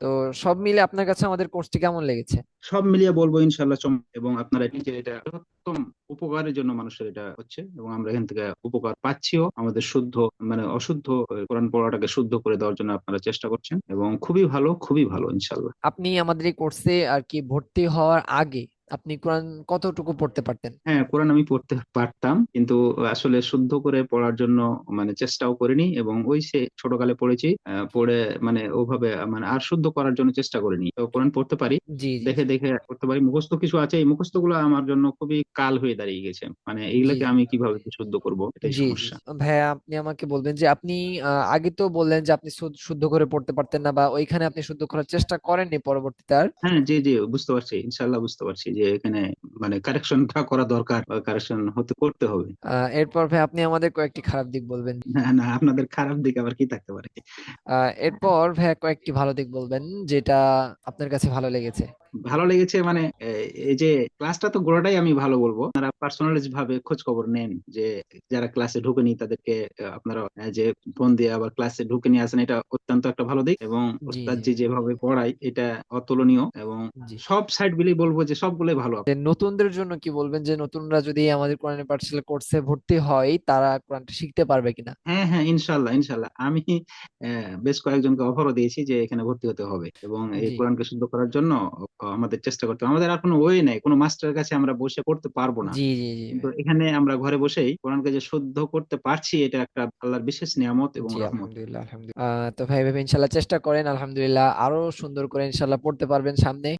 তো সব মিলে আপনার কাছে আমাদের কোর্সটি কেমন লেগেছে? সব মিলিয়ে বলব ইনশাল্লাহ এবং আপনারা নিজের এটা বৃহত্তম উপকারের জন্য মানুষের এটা হচ্ছে এবং আমরা এখান থেকে উপকার পাচ্ছিও। আমাদের শুদ্ধ মানে অশুদ্ধ কোরআন পড়াটাকে শুদ্ধ করে দেওয়ার জন্য আপনারা চেষ্টা করছেন এবং খুবই ভালো খুবই ভালো ইনশাল্লাহ আপনি আমাদের এই কোর্সে আর কি ভর্তি হওয়ার আগে আপনি কোরআন কতটুকু পড়তে পারতেন? হ্যাঁ কোরআন আমি পড়তে পারতাম কিন্তু আসলে শুদ্ধ করে পড়ার জন্য মানে চেষ্টাও করিনি এবং ওই সে ছোটকালে পড়েছি পড়ে মানে ওভাবে মানে আর শুদ্ধ করার জন্য চেষ্টা করিনি। তো কোরআন পড়তে পারি দেখে দেখে করতে পারি। মুখস্থ কিছু আছে এই মুখস্থগুলো আমার জন্য খুবই কাল হয়ে দাঁড়িয়ে গেছে। মানে জি এইগুলাকে আমি কীভাবে শুদ্ধ করব এটাই সমস্যা। ভাইয়া আপনি আমাকে বলবেন যে আপনি আগে তো বললেন যে আপনি শুদ্ধ শুদ্ধ করে পড়তে পারতেন না বা ওইখানে আপনি শুদ্ধ করার চেষ্টা করেননি পরবর্তীতে আর? হ্যাঁ জি জি বুঝতে পারছি ইনশাল্লাহ বুঝতে পারছি যে এখানে মানে কারেকশনটা করা দরকার কারেকশন হতে করতে হবে। এরপর ভাই আপনি আমাদের কয়েকটি খারাপ দিক বলবেন। না না আপনাদের খারাপ দিক আবার কি থাকতে পারে? আহ, এরপর ভাইয়া কয়েকটি ভালো দিক বলবেন যেটা আপনার কাছে ভালো লেগেছে। ভালো লেগেছে মানে এই যে ক্লাসটা তো গোড়াটাই আমি ভালো বলব। আপনারা পার্সোনালিজ ভাবে খোঁজ খবর নেন যে যারা ক্লাসে ঢুকেনি তাদেরকে আপনারা যে ফোন দিয়ে আবার ক্লাসে ঢুকে নিয়ে আসেন এটা অত্যন্ত একটা ভালো দিক এবং ওস্তাদ জি যেভাবে পড়ায় এটা অতুলনীয় এবং সব সাইড মিলিয়ে বলব যে সবগুলোই ভালো। নতুনদের জন্য কি বলবেন? যে নতুনরা যদি আমাদের কোরআনের পাঠশালা কোর্সে ভর্তি হয় তারা কোরআনটা শিখতে পারবে কিনা? হ্যাঁ হ্যাঁ ইনশাল্লাহ ইনশাল্লাহ আমি আহ, বেশ কয়েকজনকে অফারও দিয়েছি যে এখানে ভর্তি হতে হবে এবং এই কোরআনকে শুদ্ধ করার জন্য আমাদের চেষ্টা করতে হবে। আমাদের আর কোনো ওয়ে নাই কোনো মাস্টারের কাছে আমরা বসে পড়তে পারব না। জি জি জি। কিন্তু এখানে আমরা ঘরে বসেই কোরআনকে যে শুদ্ধ করতে পারছি এটা একটা আল্লাহর বিশেষ নিয়ামত এবং রহমত। আলহামদুলিল্লাহ আলহামদুলিল্লাহ। আহ, তো ভাই ভাবে ইনশাল্লাহ চেষ্টা করেন আলহামদুলিল্লাহ। আরও সুন্দর করে ইনশাল্লাহ পড়তে পারবেন সামনে।